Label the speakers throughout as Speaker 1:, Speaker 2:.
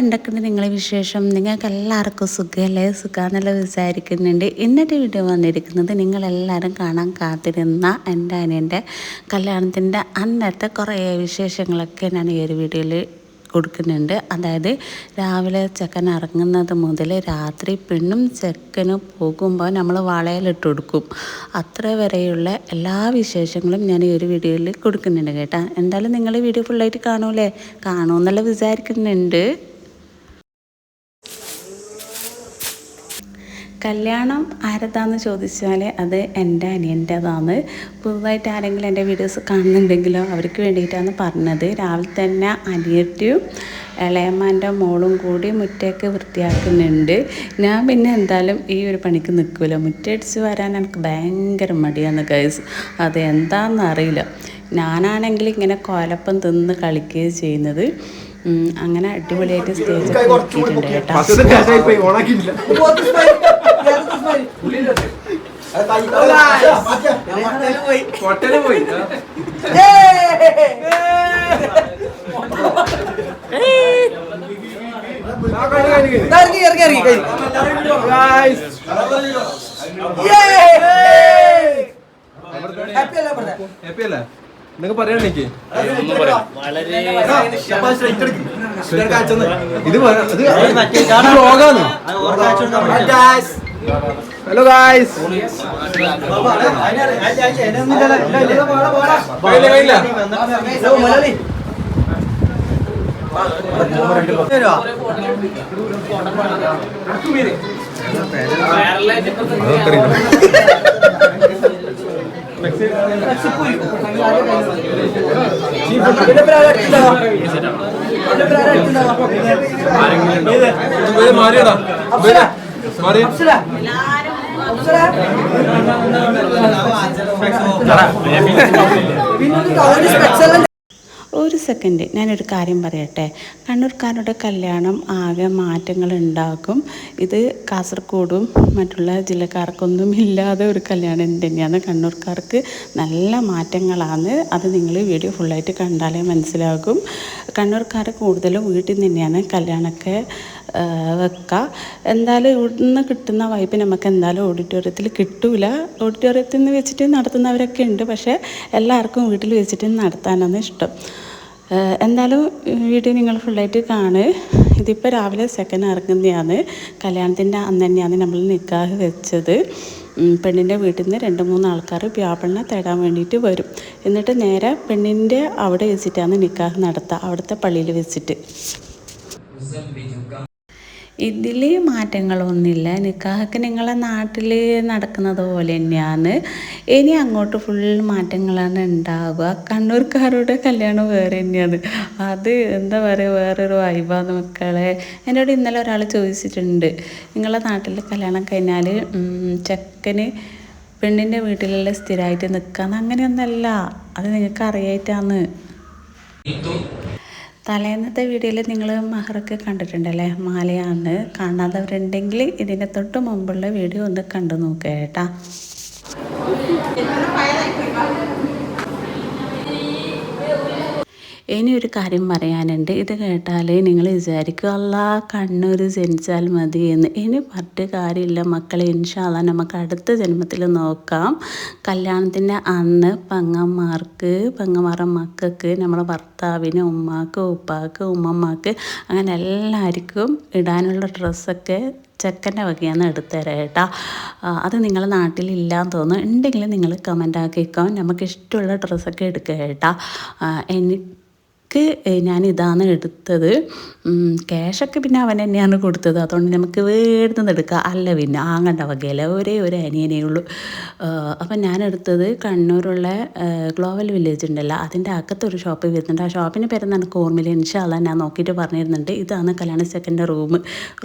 Speaker 1: എന്തൊക്കെയുണ്ട് നിങ്ങളെ വിശേഷം? നിങ്ങൾക്ക് എല്ലാവർക്കും സുഖമല്ലേ സുഖമെന്നുള്ള വിചാരിക്കുന്നുണ്ട്. ഇന്നത്തെ വീഡിയോ വന്നിരിക്കുന്നത് നിങ്ങളെല്ലാവരും കാണാൻ കാത്തിരുന്ന എന്റെ അനിയന്റെ കല്യാണത്തിന്റെ അന്നത്തെ കുറേ വിശേഷങ്ങളൊക്കെ ഞാൻ ഈ ഒരു വീഡിയോയിൽ കൊടുക്കുന്നുണ്ട്. അതായത് രാവിലെ ചെക്കൻ ഇറങ്ങുന്നത് മുതൽ രാത്രി പെണ്ണും ചെക്കനും പോകുമ്പോൾ നമ്മൾ വളയിലിട്ട് കൊടുക്കും. അത്ര വരെയുള്ള എല്ലാ വിശേഷങ്ങളും ഞാൻ ഈ ഒരു വീഡിയോയിൽ കൊടുക്കുന്നുണ്ട് കേട്ടോ. എന്തായാലും നിങ്ങൾ വീഡിയോ ഫുള്ളായിട്ട് കാണൂലേ? കാണുമെന്നുള്ള വിചാരിക്കുന്നുണ്ട്. കല്യാണം ആരതാന്ന് ചോദിച്ചാൽ അത് എന്റെ അനിയന്റെതാണ്. പുതുതായിട്ട് ആരെങ്കിലും എന്റെ വീഡിയോസ് കാണുന്നുണ്ടെങ്കിലോ അവർക്ക് വേണ്ടിയിട്ടാണ് പറഞ്ഞത്. രാവിലെ തന്നെ അനിയറ്റിയും ഇളയമ്മാന്റെ മോളും കൂടി മുറ്റയൊക്കെ വൃത്തിയാക്കുന്നുണ്ട്. ഞാൻ പിന്നെ എന്തായാലും ഈ ഒരു പണിക്ക് നിൽക്കില്ല മുറ്റടിച്ച് വരാൻ എനിക്ക് ഭയങ്കര മടിയാണ് ഗൈസ് അത് എന്താണെന്ന് അറിയില്ല. ഞാനാണെങ്കിൽ ഇങ്ങനെ കോലപ്പം തിന്ന് കളിക്കുകയും ചെയ്യുന്നത്. അങ്ങനെ അടിപൊളിയായിട്ട് സ്റ്റേജ് കേട്ടോ.
Speaker 2: ഇറങ്ങി ഇറങ്ങി ഇറങ്ങി കൈ ഹാപ്പി അല്ലേ
Speaker 3: പറയാൻ എനിക്ക് ഇത് ഇത് ലോകാണ് ഹലോ ഗായ്സ് മാറിയടാ. പേര്
Speaker 2: ഒരു
Speaker 1: സെക്കൻഡ് ഞാനൊരു കാര്യം പറയട്ടെ. കണ്ണൂർക്കാരുടെ കല്യാണം ആകെ മാറ്റങ്ങൾ ഉണ്ടാക്കും. ഇത് കാസർഗോഡും മറ്റുള്ള ജില്ലക്കാർക്കൊന്നും ഇല്ലാതെ ഒരു കല്യാണം തന്നെയാണ്. കണ്ണൂർക്കാർക്ക് നല്ല മാറ്റങ്ങളാണ്. അത് നിങ്ങൾ വീഡിയോ ഫുള്ളായിട്ട് കണ്ടാലേ മനസ്സിലാകും. കണ്ണൂർക്കാർ കൂടുതലും വീട്ടിൽ തന്നെയാണ് കല്യാണമൊക്കെ വെക്കുക എന്തായാലും ഇവിടുന്ന് കിട്ടുന്ന വൈബ് നമുക്ക് എന്തായാലും ഓഡിറ്റോറിയത്തിൽ കിട്ടൂല. ഓഡിറ്റോറിയത്തിൽ നിന്ന് വെച്ചിട്ട് നടത്തുന്നവരൊക്കെ ഉണ്ട്. പക്ഷേ എല്ലാവർക്കും വീട്ടിൽ വെച്ചിട്ട് നടത്താനാണ് ഇഷ്ടം. എന്തായാലും വീഡിയോ നിങ്ങൾ ഫുള്ളായിട്ട് കാണ്. ഇതിപ്പോൾ രാവിലെ സെക്കൻഡ് ഇറങ്ങുന്നതാണ് കല്യാണത്തിന്റെ അന്ന് തന്നെയാണ് നമ്മൾ നിക്കാഹ് വെച്ചത്. പെണ്ണിന്റെ വീട്ടിൽ നിന്ന് രണ്ട് മൂന്ന് ആൾക്കാർ വ്യാപണ്ണ തേടാൻ വേണ്ടിയിട്ട് വരും. എന്നിട്ട് നേരെ പെണ്ണിന്റെ അവിടെ വെച്ചിട്ടാണ് നിക്കാഹ് നടത്തുക അവിടുത്തെ പള്ളിയിൽ വെച്ചിട്ട്. ഇതിൽ മാറ്റങ്ങളൊന്നുമില്ല. നിക്കാഹൊക്കെ നിങ്ങളെ നാട്ടിൽ നടക്കുന്നത് പോലെ തന്നെയാണ്. ഇനി അങ്ങോട്ട് ഫുൾ മാറ്റങ്ങളാണ് ഉണ്ടാവുക. കണ്ണൂർക്കാരുടെ കല്യാണം വേറെ തന്നെയാണ്. അത് എന്താ പറയുക വേറൊരു വൈബാണ് മക്കളെ. എന്നോട് ഇന്നലെ ഒരാൾ ചോദിച്ചിട്ടുണ്ട്. നിങ്ങളെ നാട്ടിൽ കല്യാണം കഴിഞ്ഞാൽ ചെക്കന് പെണ്ണിന്റെ വീട്ടിലെല്ലാം സ്ഥിരമായിട്ട് നിൽക്കാന്ന് അങ്ങനെയൊന്നല്ല. അത് നിങ്ങൾക്ക് അറിയായിട്ടാണ് തലേന്നത്തെ വീഡിയോയിൽ നിങ്ങൾ മഹറൊക്കെ കണ്ടിട്ടുണ്ടല്ലേ? മാലയാണ്. കാണാത്തവരുണ്ടെങ്കിൽ ഇതിന്റെ തൊട്ട് മുമ്പുള്ള വീഡിയോ ഒന്ന് കണ്ടു നോക്കുക കേട്ടാ. ഇനി ഒരു കാര്യം പറയാനുണ്ട്. ഇത് കേട്ടാലേ നിങ്ങൾ വിചാരിക്കും അല്ലാ കണ്ണൂർ ജനിച്ചാൽ മതി എന്ന്. ഇനി പറഞ്ഞിട്ട് കാര്യമില്ല. മക്കളെ ഇൻഷാല്ല നമുക്ക് അടുത്ത ജന്മത്തിൽ നോക്കാം. കല്യാണത്തിന്റെ അന്ന് പങ്ങന്മാർക്ക് പങ്ങന്മാരുടെ മക്കൾക്ക് നമ്മുടെ ഭർത്താവിന് ഉമ്മാക്ക് ഉപ്പാക്ക് ഉമ്മമ്മക്ക് അങ്ങനെ എല്ലാവർക്കും ഇടാനുള്ള ഡ്രസ്സൊക്കെ ചെക്കന്റെ വകയാണ് എടുത്തരാം കേട്ടോ. അത് നിങ്ങളെ നാട്ടിലില്ലാന്ന് തോന്നുന്നു. ഉണ്ടെങ്കിൽ നിങ്ങൾ കമന്റ് ആക്കിക്കോ. നമുക്ക് ഇഷ്ടമുള്ള ഡ്രസ്സൊക്കെ എടുക്കുക കേട്ടോ. ആ, എനിക്ക് ഞാൻ ഇതാണ് എടുത്തത്. ക്യാഷൊക്കെ പിന്നെ അവൻ തന്നെയാണ് കൊടുത്തത്. അതുകൊണ്ട് നമുക്ക് വേടുന്നത് എടുക്കാം. അല്ല പിന്നെ ആങ്ങണ്ട വകയില്ല ഒരേ ഒരു അനിയനേ ഉള്ളൂ. അപ്പം ഞാൻ എടുത്തത് കണ്ണൂരുള്ള ഗ്ലോബൽ വില്ലേജ് ഉണ്ടല്ലോ. അതിന്റെ അകത്തൊരു ഷോപ്പ് വരുന്നുണ്ട്. ആ ഷോപ്പിന് പേരെന്ന് എനിക്ക് ഓർമ്മയില്ല ഇൻഷാല്ല ഞാൻ നോക്കിയിട്ട് പറഞ്ഞിരുന്നുണ്ട്. ഇതാണ് കല്യാണ സെക്കൻഡ് റൂം.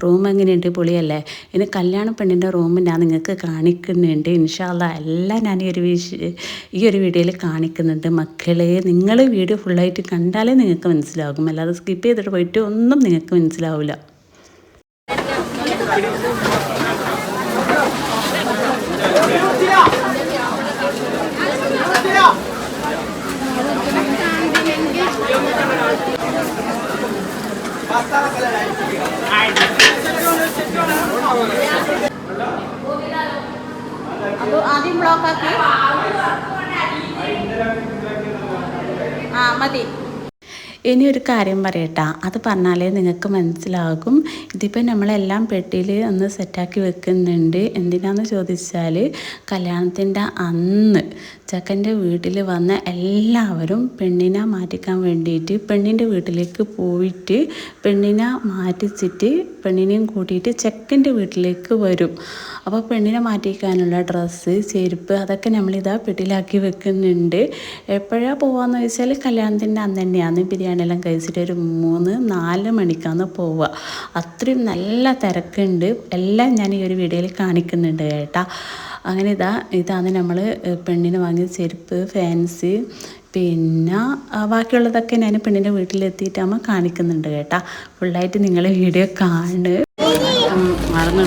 Speaker 1: റൂം എങ്ങനെയുണ്ട്? പൊളിയല്ലേ? ഇനി കല്യാണ പെണ്ണിന്റെ റൂം ഞാൻ നിങ്ങൾക്ക് കാണിക്കുന്നുണ്ട്. ഇൻഷാല്ല എല്ലാം ഞാൻ ഈ ഒരു ഈ ഒരു വീഡിയോയിൽ കാണിക്കുന്നുണ്ട്. മക്കളെ നിങ്ങൾ വീഡിയോ ഫുള്ളായിട്ട് കണ്ടാലേ നിങ്ങൾക്ക് മനസ്സിലാകും. അല്ലാതെ സ്കിപ്പ് ചെയ്തിട്ട് പോയിട്ട് ഒന്നും നിങ്ങൾക്ക് മനസ്സിലാവില്ല അപ്പോൾ ആദ്യം ബ്ലോക്ക് ആക്കി. ആ മതി. ഇനി ഒരു കാര്യം പറയട്ടാ. അത് പറഞ്ഞാലേ നിങ്ങൾക്ക് മനസ്സിലാകും. ഇതിപ്പോൾ നമ്മളെല്ലാം പെട്ടിയിൽ ഒന്ന് സെറ്റാക്കി വെക്കുന്നുണ്ട്. എന്തിനാന്ന് ചോദിച്ചാൽ കല്യാണത്തിന്റെ അന്ന് ചെക്കന്റെ വീട്ടിൽ വന്ന എല്ലാവരും പെണ്ണിനെ മാറ്റിക്കാൻ വേണ്ടിയിട്ട് പെണ്ണിന്റെ വീട്ടിലേക്ക് പോയിട്ട് പെണ്ണിനെ മാറ്റിച്ചിട്ട് പെണ്ണിനെയും കൂട്ടിയിട്ട് ചെക്കന്റെ വീട്ടിലേക്ക് വരും. അപ്പോൾ പെണ്ണിനെ മാറ്റിക്കാനുള്ള ഡ്രസ്സ് ചെരുപ്പ് അതൊക്കെ നമ്മളിതാ പെട്ടിലാക്കി വെക്കുന്നുണ്ട്. എപ്പോഴാണ് പോവാന്ന് ചോദിച്ചാൽ കല്യാണത്തിന്റെ അന്ന് തന്നെയാണ്. ബിരിയാണി എല്ലാം കഴിച്ചിട്ട് ഒരു മൂന്ന് നാല് മണിക്കാണ് പോവുക. അത്രയും നല്ല തിരക്കുണ്ട്. എല്ലാം ഞാൻ ഈ ഒരു വീഡിയോയിൽ കാണിക്കുന്നുണ്ട് കേട്ടാ. അങ്ങനെ ഇതാ ഇതാണ് നമ്മൾ പെണ്ണിന് വാങ്ങിയ ചെരുപ്പ് ഫാൻസി. പിന്നെ ബാക്കിയുള്ളതൊക്കെ ഞാൻ പെണ്ണിന്റെ വീട്ടിലെത്തിയിട്ടാകുമ്പോൾ കാണിക്കുന്നുണ്ട് കേട്ടാ. ഫുള്ളായിട്ട് നിങ്ങൾ വീഡിയോ കാണുക മറന്നു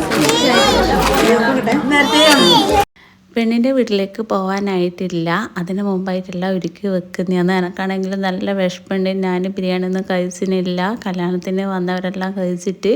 Speaker 1: പെണ്ണിന്റെ വീട്ടിലേക്ക് പോകാനായിട്ടില്ല അതിന് മുമ്പായിട്ടില്ല ഒരുക്കി വെക്കുന്നതാണ് എനക്കാണെങ്കിൽ നല്ല വിഷമമുണ്ട് ഞാൻ ബിരിയാണി ഒന്നും കഴിച്ചിട്ടില്ല കല്യാണത്തിന് വന്നവരെല്ലാം കഴിച്ചിട്ട്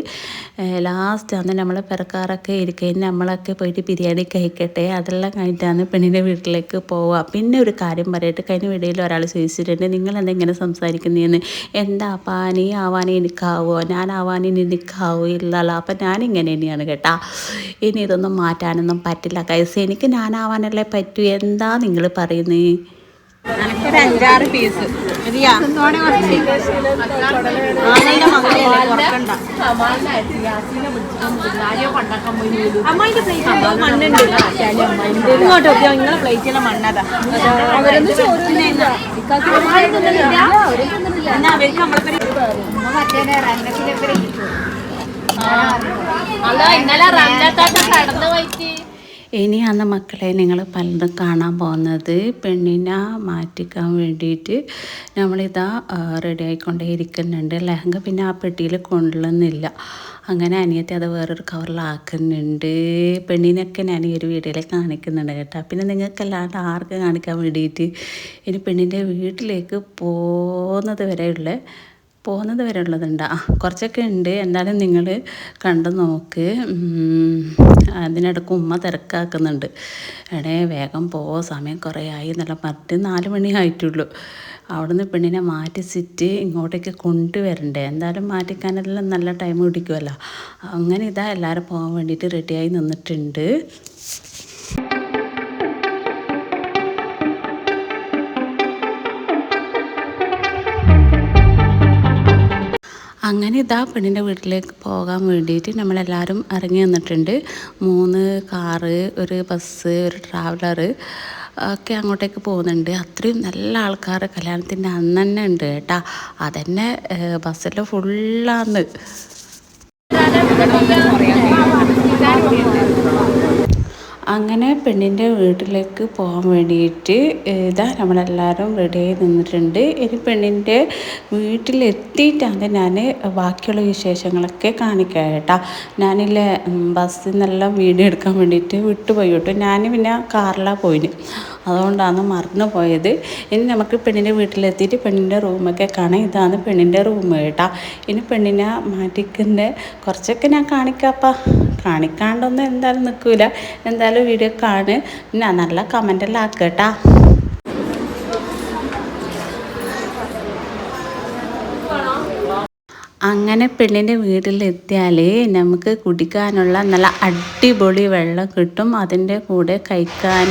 Speaker 1: ലാസ്റ്റ് അന്ന് നമ്മൾ പിറക്കാറൊക്കെ ഇരിക്കും നമ്മളൊക്കെ പോയിട്ട് ബിരിയാണി കഴിക്കട്ടെ. അതെല്ലാം കഴിഞ്ഞിട്ടാണ് പെണ്ണിന്റെ വീട്ടിലേക്ക് പോവുക പിന്നെ ഒരു കാര്യം പറയട്ടെ. കഴിഞ്ഞ വീഡിയോയിൽ ഒരാൾ ചോദിച്ചിട്ടുണ്ട് നിങ്ങൾ എന്തെങ്കിലും സംസാരിക്കുന്നതെന്ന് എന്താപ്പാ നീ ആവാനേ എനിക്കാവോ? ഞാൻ ആവാനേ നിനക്കാവോ ഇല്ലല്ലോ. അപ്പം ഞാനിങ്ങനെ തന്നെയാണ് കേട്ടാ. ഇനി ഇതൊന്നും മാറ്റാനൊന്നും പറ്റില്ല. കൈസ് എനിക്ക് ഞാനാവാനല്ലേ പറ്റൂ? എന്താ നിങ്ങൾ പറയുന്നത്
Speaker 2: എനിക്കൊരു അഞ്ചാറ് പീസ്. ഇങ്ങോട്ട് നോക്കിയോ? നിങ്ങളെ പ്ലേറ്റിലെ മണ്ണതാ. അവരൊന്നും ചോദിക്കുന്നില്ല എന്നാ? അവർക്ക് നമ്മളെ
Speaker 4: അല്ല ഇന്നലെ റംലത്താത്ത കടന്നു പോയിട്ട്.
Speaker 1: ഇനിയാണ് മക്കളെ നിങ്ങൾ പലതും കാണാൻ പോകുന്നത് പെണ്ണിനെ മാറ്റിക്കാൻ വേണ്ടിയിട്ട് നമ്മളിതാ റെഡി ആയിക്കൊണ്ടേ ഇരിക്കുന്നുണ്ട് ലഹങ്ക പിന്നെ ആ പെട്ടിയിൽ കൊള്ളുന്നില്ല അങ്ങനെ അനിയത്തി അത് വേറൊരു കവറിലാക്കുന്നുണ്ട് പെണ്ണിനൊക്കെ ഞാൻ ഈ ഒരു വീഡിയോയിൽ കാണിക്കുന്നുണ്ട് കേട്ടോ. പിന്നെ നിങ്ങൾക്കല്ലാണ്ട് ആർക്ക് കാണിക്കാൻ വേണ്ടിയിട്ട് ഇനി പെണ്ണിന്റെ വീട്ടിലേക്ക് പോകുന്നത് വരെയുള്ള പോകുന്നത് വരെ ഉള്ളതുണ്ട്. കുറച്ചൊക്കെ ഉണ്ട്. എന്നാലും നിങ്ങൾ കണ്ടു നോക്ക്. അതിനിടക്ക് ഉമ്മ തിരക്കാക്കുന്നുണ്ട്. എടേ വേഗം പോവോ സമയം കുറേ ആയി എന്നുള്ള പറഞ്ഞിട്ട് നാല് മണി ആയിട്ടുള്ളൂ. അവിടുന്ന് പെണ്ണിനെ മാറ്റി സിറ്റ് ഇങ്ങോട്ടേക്ക് കൊണ്ടുവരണ്ടേ? എന്തായാലും മാറ്റിക്കാനെല്ലാം നല്ല ടൈം പിടിക്കുമല്ലോ അങ്ങനെ ഇതാ എല്ലാവരും പോകാൻ വേണ്ടിയിട്ട് റെഡിയായി നിന്നിട്ടുണ്ട്. അങ്ങനെ ഇതാ പെണ്ണിന്റെ വീട്ടിലേക്ക് പോകാൻ വേണ്ടിയിട്ട് നമ്മളെല്ലാവരും ഇറങ്ങി വന്നിട്ടുണ്ട്. മൂന്ന് കാറ് ഒരു ബസ് ഒരു ട്രാവലർ ഒക്കെ അങ്ങോട്ടേക്ക് പോകുന്നുണ്ട്. അത്രയും നല്ല ആൾക്കാർ കല്യാണത്തിന്റെ അന്ന് തന്നെ ഉണ്ട് കേട്ടാ. അതന്നെ ബസ്സിൽ ഫുള്ളാന്ന് അങ്ങനെ പെണ്ണിന്റെ വീട്ടിലേക്ക് പോകാൻ വേണ്ടിയിട്ട് ഇതാ നമ്മളെല്ലാവരും റെഡിയായി നിന്നിട്ടുണ്ട്. ഇനി പെണ്ണിന്റെ വീട്ടിലെത്തിയിട്ടാണ് ഞാൻ ബാക്കിയുള്ള വിശേഷങ്ങളൊക്കെ കാണിക്കാം കേട്ടോ. ഞാനില്ലേ ബസ്സിൽ നിന്നെല്ലാം വീഡിയോ എടുക്കാൻ വേണ്ടിയിട്ട് വിട്ടുപോയി കേട്ടോ. ഞാൻ പിന്നെ കാറിലാണ് പോയിന്. അതുകൊണ്ടാണ് മറന്നു പോയത്. ഇനി നമുക്ക് പെണ്ണിന്റെ വീട്ടിലെത്തിയിട്ട് പെണ്ണിന്റെ റൂമൊക്കെ കാണാം. ഇതാണ് പെണ്ണിന്റെ റൂം കേട്ടോ. ഇനി പെണ്ണിനെ മാറ്റിക്കുന്ന കുറച്ചൊക്കെ ഞാൻ കാണിക്കാപ്പാ കാണിക്കാണ്ടൊന്നും എന്തായാലും നിൽക്കില്ല എന്തായാലും വീഡിയോ കാണ്. ഞാൻ നല്ല കമന്റെല്ലാം ആക്കട്ടാ അങ്ങനെ പെണ്ണിന്റെ വീട്ടിലെത്തിയാൽ നമുക്ക് കുടിക്കാനുള്ള നല്ല അടിപൊളി വെള്ളം കിട്ടും. അതിന്റെ കൂടെ കഴിക്കാൻ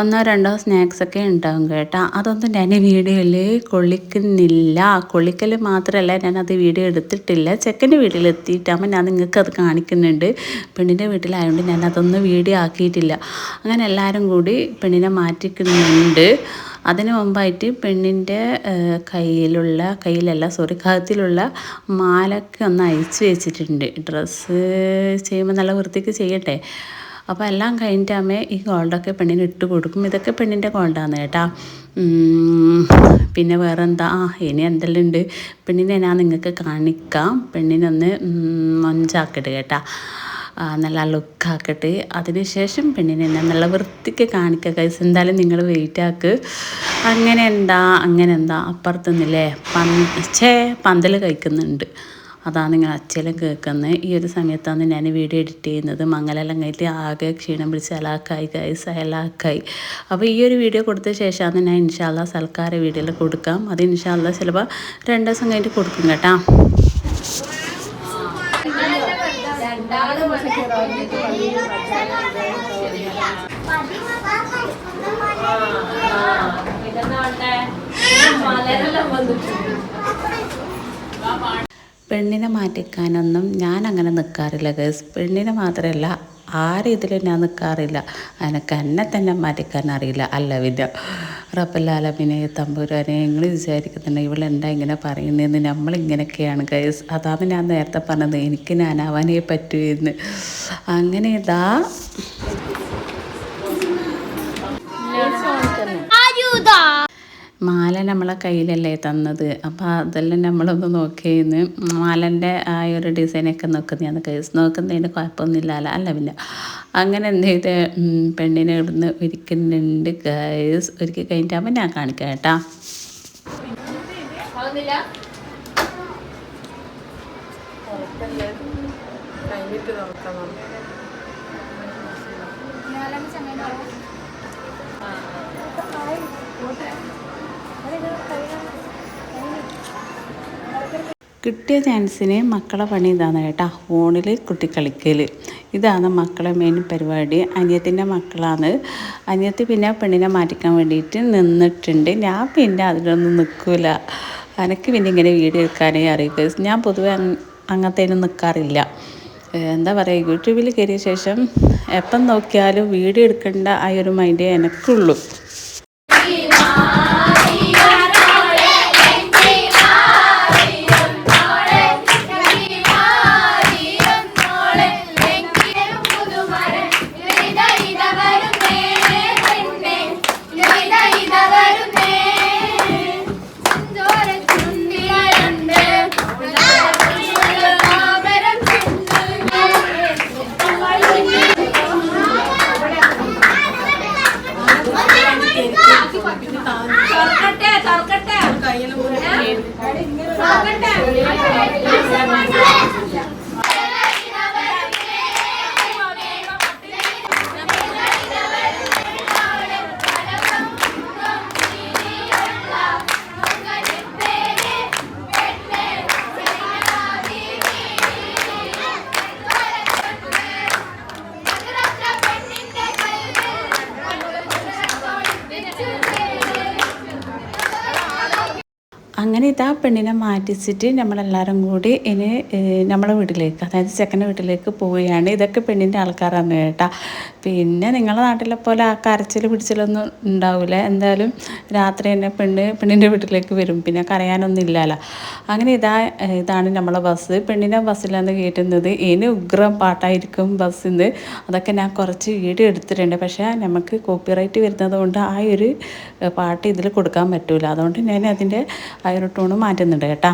Speaker 1: ഒന്നോ രണ്ടോ സ്നാക്സൊക്കെ ഉണ്ടാവും കേട്ടോ. അതൊന്നും ഞാൻ വീഡിയോയിൽ കൊള്ളിക്കുന്നില്ല. കൊള്ളിക്കൽ മാത്രമല്ല ഞാനത് വീഡിയോ എടുത്തിട്ടില്ല. ചെക്കന്റെ വീട്ടിലെത്തിയിട്ടാകുമ്പോൾ ഞാൻ നിങ്ങൾക്ക് അത് കാണിക്കുന്നുണ്ട്. പെണ്ണിന്റെ വീട്ടിലായതുകൊണ്ട് ഞാൻ അതൊന്നും വീഡിയോ ആക്കിയിട്ടില്ല. അങ്ങനെ എല്ലാവരും കൂടി പെണ്ണിനെ മാറ്റിക്കുന്നുണ്ട്. അതിന് മുമ്പായിട്ട് പെണ്ണിന്റെ കയ്യിലുള്ള കയ്യിലല്ല സോറി കഴുത്തിലുള്ള മാലൊക്കെ ഒന്ന് അയച്ചു വെച്ചിട്ടുണ്ട്. ഡ്രസ്സ് ചെയ്യുമ്പോൾ നല്ല വൃത്തിക്ക് ചെയ്യട്ടെ. അപ്പോൾ എല്ലാം കഴിഞ്ഞിട്ടാകുമ്പോൾ ഈ ഗോൾഡൊക്കെ പെണ്ണിന് ഇട്ട് കൊടുക്കും. ഇതൊക്കെ പെണ്ണിന്റെ ഗോൾഡാണ് കേട്ടാ. പിന്നെ വേറെ എന്താ ആ ഇനി എന്തെല്ലാം ഉണ്ട്? പെണ്ണിനെ ഞാൻ നിങ്ങൾക്ക് കാണിക്കാം. പെണ്ണിനൊന്ന് മൊഞ്ചാക്കിട്ട് കേട്ടാ. നല്ല ലുക്കാക്കട്ടെ. അതിനുശേഷം പെണ്ണിനെ നല്ല വൃത്തിക്ക് കാണിക്കുക കൈസ് എന്തായാലും നിങ്ങൾ വെയിറ്റ് ആക്ക്. അങ്ങനെ എന്താ? അങ്ങനെ എന്താ? അപ്പുറത്തുനിന്നില്ലേ പന്ത് ചേ പന്തൽ കഴിക്കുന്നുണ്ട്. അതാണ് നിങ്ങൾ അച്ചലും കേൾക്കുന്നത് ഈ ഒരു സമയത്താണ് ഞാൻ വീഡിയോ എഡിറ്റ് ചെയ്യുന്നത്. മംഗലെല്ലാം കഴിഞ്ഞിട്ട് ആകെ ക്ഷീണം പിടിച്ച് അലാക്കായി കൈസ് അലാക്കായി അപ്പോൾ ഈ ഒരു വീഡിയോ കൊടുത്ത ശേഷമാണ് ഞാൻ ഇൻഷാല്ല സൽക്കാര വീഡിയോയിൽ കൊടുക്കാം. അത് ഇൻഷാല്ല ചിലപ്പോൾ രണ്ട് ദിവസം കഴിഞ്ഞിട്ട് കൊടുക്കും കേട്ടോ. പെണ്ണിനെ മാറ്റിക്കാനൊന്നും ഞാൻ അങ്ങനെ നിൽക്കാറില്ല ഗേസ്. പെണ്ണിനെ മാത്രമല്ല ആരും രീതിയിൽ ഞാൻ നിൽക്കാറില്ല എനിക്ക് എന്നെ തന്നെ മാറ്റിക്കാൻ അറിയില്ല. അല്ല വിദ്യ റപ്പല്ലാലമിനെ തമ്പുരാനെ നിങ്ങൾ വിചാരിക്കുന്നുണ്ട് ഇവളെന്താ ഇങ്ങനെ പറയുന്നതെന്ന് നമ്മളിങ്ങനെയൊക്കെയാണ് ഗേസ്. അതാണ് ഞാൻ നേരത്തെ പറഞ്ഞത്. എനിക്ക് ഞാനാവാനേ പറ്റൂ എന്ന്. അങ്ങനെ ഇതാ മാല നമ്മളെ കയ്യിലല്ലേ തന്നത്. അപ്പോൾ അതെല്ലാം നമ്മളൊന്ന് നോക്കിയിരുന്നു മാലന്റെ ആ ഒരു ഡിസൈനൊക്കെ നോക്കുന്നതാണ് കേസ് നോക്കുന്നതിന് കുഴപ്പമൊന്നുമില്ല അല്ല അല്ലവില്ല അങ്ങനെ എന്ത് ചെയ്ത് പെണ്ണിനെ ഇവിടുന്ന് ഒരുക്കുന്നുണ്ട് കേസ് ഒരുക്കി കഴിഞ്ഞിട്ടാകുമ്പോൾ ഞാൻ കാണിക്കാം കേട്ടാ. കിട്ടിയ ചാൻസിന് മക്കളെ പണി ഇതാണ് കേട്ടോ. ഫോണിൽ കുട്ടി കളിക്കൽ ഇതാണ് മക്കളെ മെയിൻ പരിപാടി. അനിയത്തിന്റെ മക്കളാണ്. അനിയത്തി പിന്നെ പെണ്ണിനെ മാറ്റിക്കാൻ വേണ്ടിയിട്ട് നിന്നിട്ടുണ്ട്. ഞാൻ പിന്നെ അതിലൊന്നും നിൽക്കില്ല എനിക്ക് പിന്നെ ഇങ്ങനെ വീഡിയോ എടുക്കാനേ അറിയില്ല ഞാൻ പൊതുവെ അങ് അങ്ങനത്തേനും നിൽക്കാറില്ല എന്താ പറയുക യൂട്യൂബിൽ കയറിയ ശേഷം എപ്പം നോക്കിയാലും വീഡിയോ എടുക്കേണ്ട ആ ഒരു മൈൻഡേ എനിക്കുള്ളൂ. അങ്ങനെ ഇതാ പെണ്ണിനെ മാറ്റിച്ചിട്ട് നമ്മളെല്ലാവരും കൂടി ഇനി നമ്മളെ വീട്ടിലേക്ക് അതായത് ചെക്കന്റെ വീട്ടിലേക്ക് പോവുകയാണ്. ഇതൊക്കെ പെണ്ണിന്റെ ആൾക്കാരാണ് കേട്ടോ. പിന്നെ നിങ്ങളുടെ നാട്ടിലെ പോലെ ആ കരച്ചിൽ പിടിച്ചിലൊന്നും ഉണ്ടാവില്ല എന്തായാലും രാത്രി തന്നെ പെണ്ണ് പെണ്ണിന്റെ വീട്ടിലേക്ക് വരും. പിന്നെ കരയാനൊന്നും ഇല്ലല്ലോ അങ്ങനെ ഇതാ ഇതാണ് നമ്മളെ ബസ്. പെണ്ണിനെ ബസ്സിലാണ് കയറ്റുന്നത്. ഇനി ഉഗ്രം പാട്ടായിരിക്കും ബസ്സിന്ന്. അതൊക്കെ ഞാൻ കുറച്ച് വീഡിയോ എടുത്തിട്ടുണ്ട്. പക്ഷേ നമുക്ക് കോപ്പിറൈറ്റ് വരുന്നത് കൊണ്ട് ആ ഒരു പാട്ട് ഇതിൽ കൊടുക്കാൻ പറ്റില്ല അതുകൊണ്ട് ഞാൻ അതിന്റെ ആ ഒരു ടൂണ് മാറ്റുന്നുണ്ട് കേട്ടോ.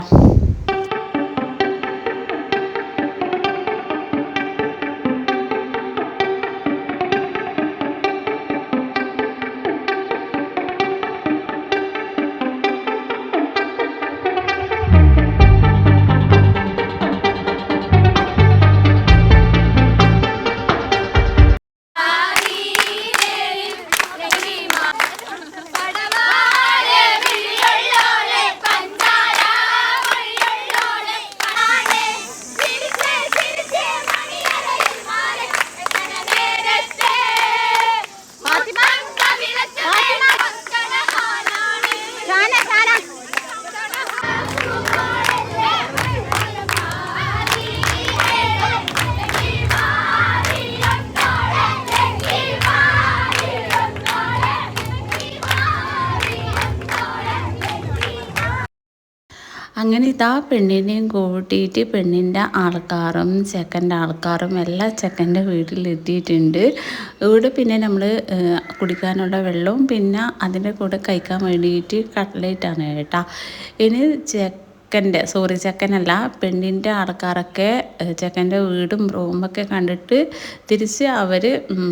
Speaker 1: അങ്ങനെ ഇതാ പെണ്ണിനെയും കൂട്ടിയിട്ട് പെണ്ണിന്റെ ആൾക്കാരും ചെക്കന്റെ ആൾക്കാരും എല്ലാ ചെക്കന്റെ വീട്ടിലെത്തിയിട്ടുണ്ട്. ഇവിടെ പിന്നെ നമ്മൾ കുടിക്കാനുള്ള വെള്ളവും പിന്നെ അതിന്റെ കൂടെ കഴിക്കാൻ വേണ്ടിയിട്ട് കട്ട്ലേറ്റാണ് കേട്ടോ. ഇനി ചെ ചെക്കന്റെ സോറി ചെക്കനല്ല പെണ്ണിന്റെ ആൾക്കാരൊക്കെ ചെക്കന്റെ വീടും റൂമൊക്കെ കണ്ടിട്ട് തിരിച്ച് അവർ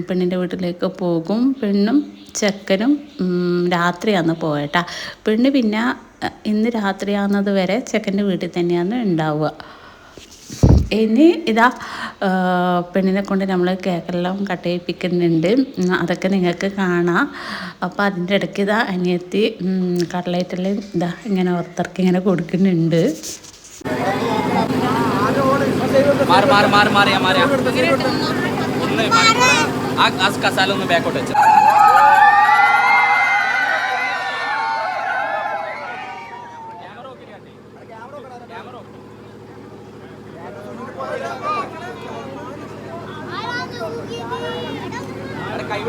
Speaker 1: പെണ്ണിന്റെ വീട്ടിലേക്ക് പോകും. പെണ്ണും ചെക്കനും രാത്രിയാണ് പോയേട്ടാ. പെണ്ണ് പിന്നെ ഇന്ന് രാത്രിയാകുന്നത് വരെ ചെക്കന്റെ വീട്ടിൽ തന്നെയാണ് ഉണ്ടാവുക. ഇനി ഇതാ പെണ്ണിനെ കൊണ്ട് നമ്മൾ കേക്കെല്ലാം കട്ട് ചെയ്യിപ്പിക്കുന്നുണ്ട്. അതൊക്കെ നിങ്ങൾക്ക് കാണാം. അപ്പോൾ അതിന്റെ ഇടയ്ക്ക് ഇതാ അനിയത്തി ഉം, ഇതാ ഇങ്ങനെ ഓർത്തർക്ക് ഇങ്ങനെ കൊടുക്കുന്നുണ്ട്.
Speaker 5: ഒന്ന് ബാക്കോട്ട് വെച്ചു.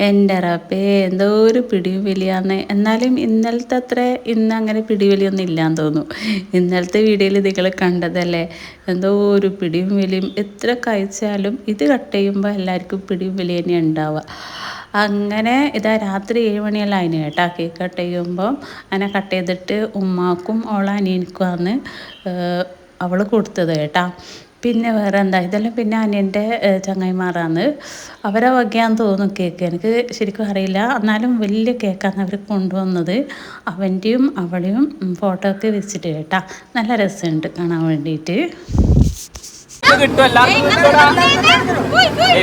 Speaker 1: എന്റെ റബ്ബേ എന്തോ ഒരു പിടിയും വലിയാന്ന് എന്നാലും ഇന്നലത്തെ അത്ര ഇന്ന് അങ്ങനെ പിടിവലിയൊന്നും ഇല്ലാന്ന് തോന്നുന്നു. ഇന്നലത്തെ വീഡിയോയിൽ നിങ്ങൾ കണ്ടതല്ലേ? എന്തോ ഒരു പിടിയും വലിയും എത്ര കഴിച്ചാലും ഇത് കട്ട് ചെയ്യുമ്പോൾ എല്ലാവർക്കും പിടിയും വലിയ തന്നെ ഉണ്ടാവുക. അങ്ങനെ ഇതാ രാത്രി ഏഴ് മണിയെല്ലാം അതിന് കേട്ടോ. കേക്ക് കട്ട് ചെയ്യുമ്പോൾ അങ്ങനെ കട്ട് ചെയ്തിട്ട് ഉമ്മാക്കും ഓള അനിയനിക്കുമാണ് അവൾ കൊടുത്തത് കേട്ടാ. പിന്നെ വേറെ എന്താ ഇതെല്ലാം പിന്നെ അനിയന്റെ ചങ്ങായിമാരാണ്. അവരെ വകയാന്ന് തോന്നും കേക്ക്. എനിക്ക് ശരിക്കും അറിയില്ല. എന്നാലും വലിയ കേക്കാണ് അവർ കൊണ്ടുവന്നത്. അവന്റെയും അവളെയും ഫോട്ടോ ഒക്കെ വെച്ചിട്ട് കേട്ടാ. നല്ല രസമുണ്ട് കാണാൻ വേണ്ടിയിട്ട്.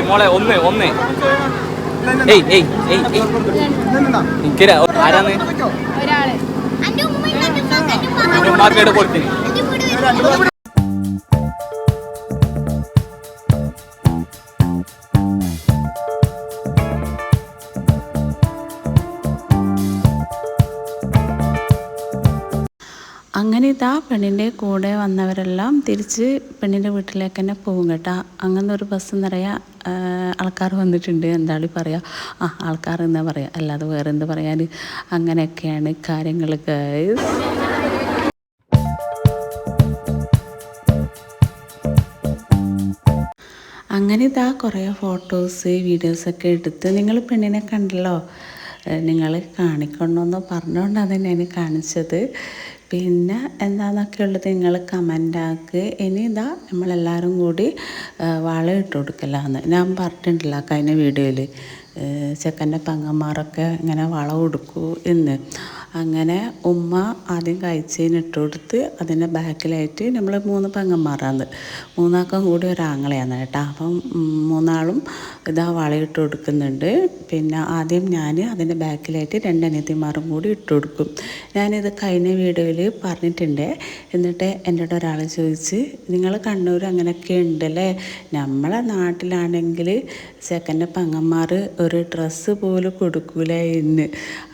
Speaker 5: മോളെ ഒന്ന് ഒന്ന്. ഏയ് ഏയ് ഏയ് ഏയ്. എനിക്കൊരു ആരാന്ന്?
Speaker 4: ഒരാൾ.
Speaker 5: ഉമ്മാർക്കേട് കൊടുത്തിന്
Speaker 1: ഇതാ പെണ്ണിന്റെ കൂടെ വന്നവരെല്ലാം തിരിച്ച് പെണ്ണിന്റെ വീട്ടിലേക്ക് തന്നെ പോകും കേട്ടോ. അങ്ങനെ ഒരു ബസ് നിറയെ ആൾക്കാർ വന്നിട്ടുണ്ട്. എന്താണ് പറയുക ആ ആൾക്കാർ എന്നാ പറയുക അല്ലാതെ വേറെ എന്താ പറയാൻ അങ്ങനെയൊക്കെയാണ് കാര്യങ്ങൾ അങ്ങനെ ഇതാ കുറേ ഫോട്ടോസ് വീഡിയോസൊക്കെ എടുത്ത് നിങ്ങൾ പെണ്ണിനെ കണ്ടല്ലോ? നിങ്ങൾ കാണിക്കണമെന്ന് പറഞ്ഞുകൊണ്ടാണ് ഞാൻ കാണിച്ചത്. പിന്നെ എന്താണെന്നൊക്കെ ഉള്ളത് നിങ്ങൾ കമന്റാക്ക് ഇനി ഇതാ നമ്മളെല്ലാവരും കൂടി വള ഇട്ട് കൊടുക്കലാന്ന്. ഞാൻ പറഞ്ഞിട്ടുണ്ടല്ലോ കഴിഞ്ഞ വീഡിയോയിൽ ചെക്കന്റെ പങ്ങന്മാരൊക്കെ ഇങ്ങനെ വള കൊടുക്കൂ എന്ന്. അങ്ങനെ ഉമ്മ ആദ്യം കഴിച്ചതിന് ഇട്ട് കൊടുത്ത് അതിന്റെ ബാക്കിലായിട്ട് നമ്മൾ മൂന്ന് പെങ്ങന്മാരാണ്. മൂന്നാക്കം കൂടി ഒരാങ്ങളെയാണ് കേട്ടോ. അപ്പം മൂന്നാളും ഇതാ വളയിട്ട് കൊടുക്കുന്നുണ്ട്. പിന്നെ ആദ്യം ഞാൻ അതിന്റെ ബാക്കിലായിട്ട് രണ്ട് അനിയത്തിമാരും കൂടി ഇട്ട് കൊടുക്കും. ഞാനിത് കഴിഞ്ഞ വീഡിയോയിൽ പറഞ്ഞിട്ടുണ്ട്. എന്നിട്ട് എന്നോട് ഒരാൾ ചോദിച്ച് നിങ്ങൾ കണ്ണൂർ അങ്ങനെയൊക്കെ ഉണ്ടല്ലേ? നമ്മളെ നാട്ടിലാണെങ്കിൽ സെക്കൻഡ് പെങ്ങന്മാർ ഒരു ഡ്രസ്സ് പോലും കൊടുക്കൂല എന്ന്.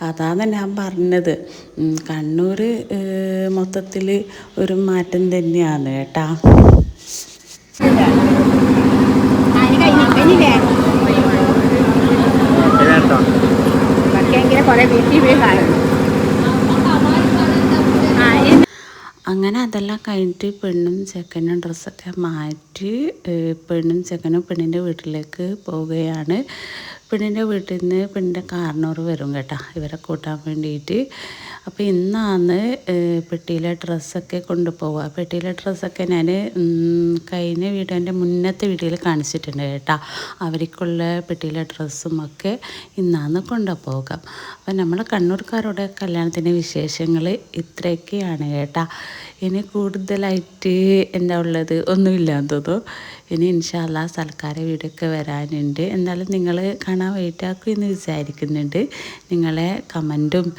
Speaker 1: അതാണ് ഞാൻ പറഞ്ഞത്. ഉം, കണ്ണൂർ മൊത്തത്തിൽ ഒരു മാറ്റം തന്നെയാണ് കേട്ടാ. അങ്ങനെ അതെല്ലാം കഴിഞ്ഞിട്ട് പെണ്ണും ചെക്കനും ഡ്രസ്സൊക്കെ മാറ്റി പെണ്ണും ചെക്കനും പെണ്ണിന്റെ വീട്ടിലേക്ക് പോവുകയാണ്. പെണ്ണിന്റെ വീട്ടിൽ നിന്ന് പെണ്ണിന്റെ കാർണോർ വരും കേട്ടോ. ഇവരെ കൂട്ടാൻ വേണ്ടിയിട്ട്. അപ്പോൾ ഇന്നാണ് പെട്ടിയിലെ ഡ്രസ്സൊക്കെ കൊണ്ടുപോവുക പെട്ടിയിലെ ഡ്രസ്സൊക്കെ ഞാൻ കഴിഞ്ഞ വീഡിയോന്റെ മുന്നത്തെ വീഡിയോയിൽ കാണിച്ചിട്ടുണ്ട് കേട്ടോ. അവർക്കുള്ള പെട്ടിയിലെ ഡ്രസ്സും ഒക്കെ ഇന്നാണ് കൊണ്ടുപോവുക അപ്പോൾ നമ്മൾ കണ്ണൂർക്കാരുടെ കല്യാണത്തിന്റെ വിശേഷങ്ങൾ ഇത്രയൊക്കെയാണ് കേട്ടോ. ഇനി കൂടുതലായിട്ട് എന്താ ഉള്ളത്? ഒന്നുമില്ലാന്ന് ഇനി ഇൻഷാല്ല സൽക്കാര വീഡിയോ ഒക്കെ വരാനുണ്ട്. എന്നാലും നിങ്ങൾ കാണാൻ വെയിറ്റാക്കും എന്ന് വിചാരിക്കുന്നുണ്ട്. നിങ്ങളെ കമന്റും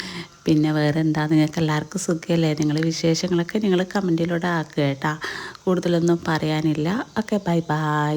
Speaker 1: പിന്നെ വേറെ എന്താ നിങ്ങൾക്ക് എല്ലാവർക്കും സുഖമല്ലേ നിങ്ങളെ വിശേഷങ്ങളൊക്കെ നിങ്ങൾ കമന്റിലൂടെ ആക്കുക കേട്ടോ. കൂടുതലൊന്നും പറയാനില്ല.
Speaker 4: Okay bye bye.